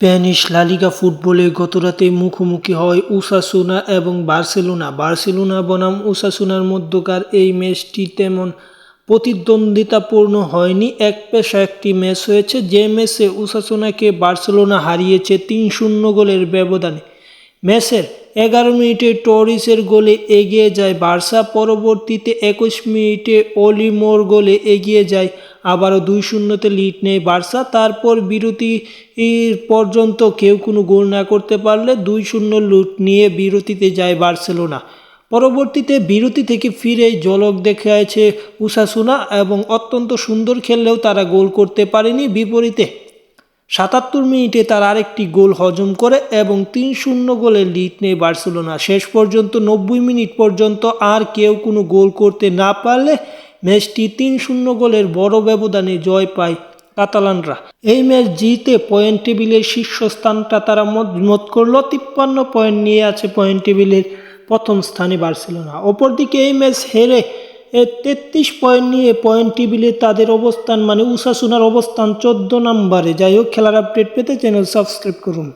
Spanish La Liga ফুটবলে গতরাতে মুখোমুখি হয় উসাসুনা এবং বার্সেলোনা। বার্সেলোনা বনাম উসাসুনার মধ্যকার এই ম্যাচটি তেমন প্রতিদ্বন্দ্বিতাপূর্ণ হয়নি। এক পেশা একটি ম্যাচ হয়েছে, যে ম্যাচে ওসাসুনাকে বার্সেলোনা হারিয়েছে তিন শূন্য গোলের ব্যবধানে। ম্যাচের এগারো মিনিটে টরিসের গোলে এগিয়ে যায় বার্সা, পরবর্তীতে একুশ মিনিটে অলিমোর গোলে এগিয়ে যায়। আবারও দুই শূন্যতে লিড নেয় বার্সা, তারপর বিরতি পর্যন্ত কেউ কোনো গোল না করতে পারলে দুই শূন্য লুট নিয়ে বিরতিতে যায় বার্সেলোনা। পরবর্তীতে বিরতি থেকে ফিরে ঝলক দেখাচ্ছে উসাসুনা এবং অত্যন্ত সুন্দর খেললেও তারা গোল করতে পারেনি। বিপরীতে সাতাত্তর মিনিটে তার আরেকটি গোল হজম করে এবং তিন শূন্য গোলে লিড নেয় বার্সেলোনা। শেষ পর্যন্ত নব্বই মিনিট পর্যন্ত আর কেউ কোনো গোল করতে না পারলে ম্যাচটি তিন শূন্য গোলের বড় ব্যবধানে জয় পায় কাতালানরা। এই ম্যাচ জিতে পয়েন্ট টেবিলের শীর্ষস্থানটা তারা মত করল। তিপ্পান্ন পয়েন্ট নিয়ে আছে পয়েন্ট টেবিলের প্রথম স্থানে বার্সেলোনা। অপরদিকে এই ম্যাচ হেরে তেত্রিশ পয়েন্ট নিয়ে পয়েন্ট টেবিলে তাদের অবস্থান মানে উসাসুনার অবস্থান চোদ্দ নম্বরে। যাই হোক, খেলার আপডেট পেতে চ্যানেল সাবস্ক্রাইব করুন।